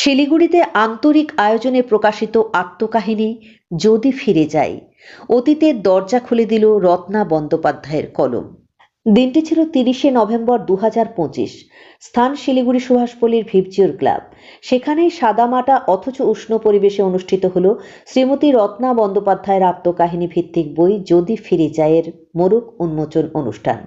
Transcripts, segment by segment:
শিলিগুড়িতে আন্তরিক আয়োজনে প্রকাশিত আত্মকাহিনী যদি ফিরে যাই অতীতের দরজা খুলে দিল রত্না বন্দ্যোপাধ্যায়ের কলম। দিনটি ছিল তিরিশে নভেম্বর দু পঁচিশ। স্থান শিলিগুড়ি সুভাষপল্লীর ভিপজিওর ক্লাব। সেখানেই সাদামাটা অথচ উষ্ণ পরিবেশে অনুষ্ঠিত হল শ্রীমতী রত্না বন্দ্যোপাধ্যায়ের আত্মকাহিনী ভিত্তিক বই যদি ফিরে যায়ের মোরক উন্মোচন অনুষ্ঠান।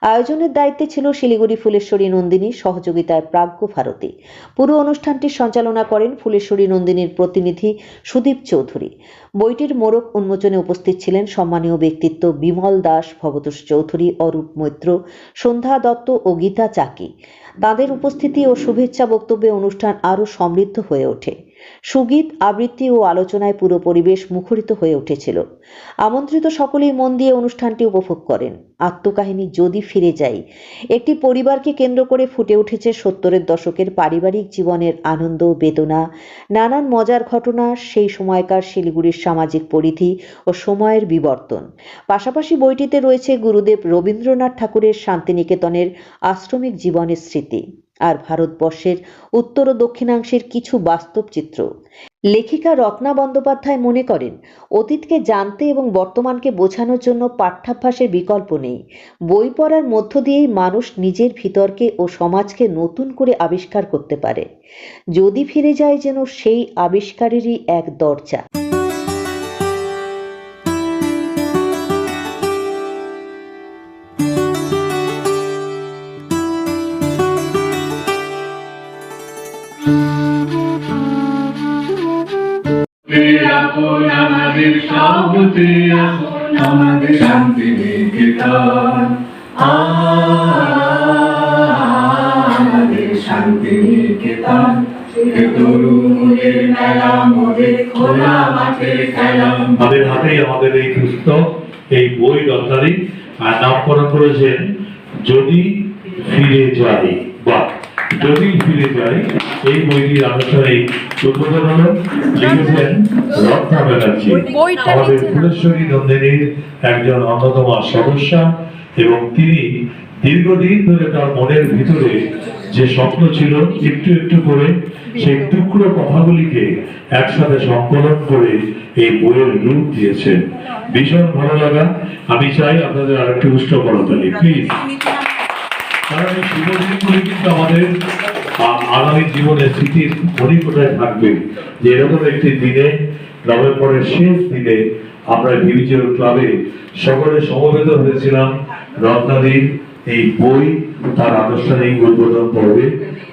আয়োজনের দায়িত্বে ছিল শিলিগুড়ি ফুলেশ্বরী নন্দিনী সহযোগিতায় প্রাজ্ঞ ভারতী। পুরো অনুষ্ঠানটির সঞ্চালনা করেন ফুলেশ্বরী নন্দিনীর প্রতিনিধি সুদীপ চৌধুরী। বইটির মোড়ক উন্মোচনে উপস্থিত ছিলেন সম্মানীয় ব্যক্তিত্ব বিমল দাস, ভবতোষ চৌধুরী, অরূপ মৈত্র, সন্ধ্যা দত্ত ও গীতা চাকি। তাদের উপস্থিতি ও শুভেচ্ছা বক্তব্যে অনুষ্ঠান আরও সমৃদ্ধ হয়ে ওঠে। সুগীত, আবৃত্তি ও আলোচনায় পুরো পরিবেশ মুখরিত হয়ে উঠেছিল। আমন্ত্রিত সকলেই মন দিয়ে অনুষ্ঠানটি উপভোগ করেন। আত্মকাহিনী যদি ফিরে যাই একটি পরিবারকে কেন্দ্র করে ফুটে উঠেছে সত্তরের দশকের পারিবারিক জীবনের আনন্দ, বেদনা, নানান মজার ঘটনা, সেই সময়কার শিলিগুড়ির সামাজিক পরিধি ও সময়ের বিবর্তন। পাশাপাশি বইটিতে রয়েছে গুরুদেব রবীন্দ্রনাথ ঠাকুরের শান্তিনিকেতনের আশ্রমিক জীবনের স্মৃতি। আর ভারতবর্ষের উত্তর ও দক্ষিণাংশের কিছু বাস্তব চিত্র। লেখিকা রত্না বন্দ্যোপাধ্যায় মনে করেন, অতীতকে জানতে এবং বর্তমানকে বোঝানোর জন্য পাঠ্যাভ্যাসের বিকল্প নেই। বই পড়ার মধ্য দিয়েই মানুষ নিজের ভিতরকে ও সমাজকে নতুন করে আবিষ্কার করতে পারে। যদি ফিরে যায় যেন সেই আবিষ্কারেরই এক দরজা। আমাদের আপন আমাদের শান্তি নিকেতন। আমাদের শান্তি নিকেতন। এই পুস্তক এই বই আর নামকরণ করেছেন যদি ফিরে যাই বা যদি ফিরে যাই এই বইটির আনুষ্ঠানিক উদ্বোধন হলো লিখেছেন ব্যানার্জি। আমাদের ফুলেশ্বরী নন্দিনীর একজন অন্যতম সদস্য এবং তিনি দীর্ঘদিন ধরে তার মনের ভিতরে যে স্বপ্ন ছিল একটু একটু করে সেই টুকরো কথাগুলিকে একসাথে সংকলন করে এই বইয়ের রূপ দিয়েছেন। ভীষণ ভালো লাগা। আমি চাই আপনাদের আরেকটু উষ্ণ করতালি প্লিজ। কারণ এই শুভ কিন্তু আমাদের আগামী জীবনের স্মৃতির মণিকোটায় থাকবে। যে এরকম একটি দিনে, নভেম্বরের শেষ দিনে আমরা ডিভিজিয়াল ক্লাবে সকলে সমবেত হয়েছিলাম। রত্নাদির এই বই, তার আনুষ্ঠানিক উদ্বোধন পর্বে।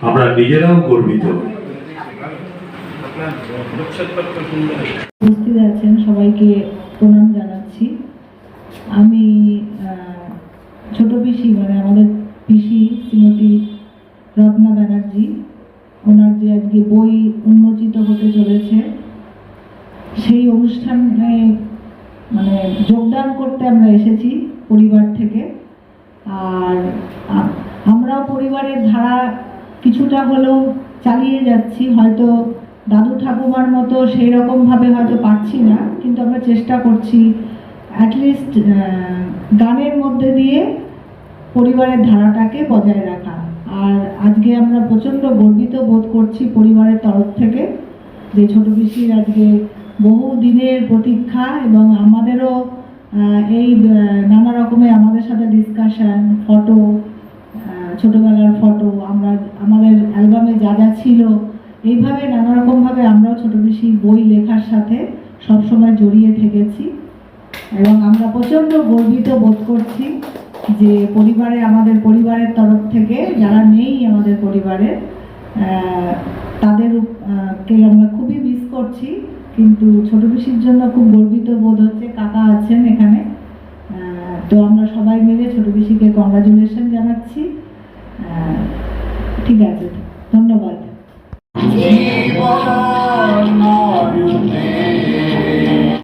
আমরা নিজেরাও গর্বিত। উপস্থিত আছেন, সবাইকে প্রণাম জানাচ্ছি। আমি ছোট পিসি মানে আমাদের পিসি শ্রীমতী রত্না ব্যানার্জি, ওনার যে আজকে বই উন্মোচিত হতে চলেছে, সেই অনুষ্ঠানে মানে যোগদান করতে আমরা এসেছি পরিবার থেকে। আর আমরা পরিবারের ধারা কিছুটা হলেও চালিয়ে যাচ্ছি, হয়তো দাদু ঠাকুমার মতো সেই রকমভাবে হয়তো পারছি না, কিন্তু আমরা চেষ্টা করছি অ্যাটলিস্ট গানের মধ্যে দিয়ে পরিবারের ধারাটাকে বজায় রাখা। আর আজকে আমরা প্রচণ্ড গর্বিত বোধ করছি পরিবারের তরফ থেকে যে ছোট পিসির আজকে বহু দিনের প্রতীক্ষা এবং আমাদেরও এই নানা রকমের আমাদের সাথে ডিসকাশন ফটো ছোটবেলার ফটো আমরা, আমাদের অ্যালবামে যা যা ছিল, এইভাবে নানা রকমভাবে আমরাও ছোট বেশি বই লেখার সাথে সবসময় জড়িয়ে থেকেছি। এবং আমরা প্রচণ্ড গর্বিত বোধ করছি যে পরিবারে, আমাদের পরিবারের তরফ থেকে যারা নেই আমাদের পরিবারে তাদের কে আমরা খুবই মিস করছি, কিন্তু ছোট পিসির জন্য খুব গর্বিত বোধ হচ্ছে কাকা আছেন এখানে। তো আমরা সবাই মিলে ছোট পিসিকে কংগ্রাচুলেশন জানাচ্ছি। ঠিক আছে, ধন্যবাদ।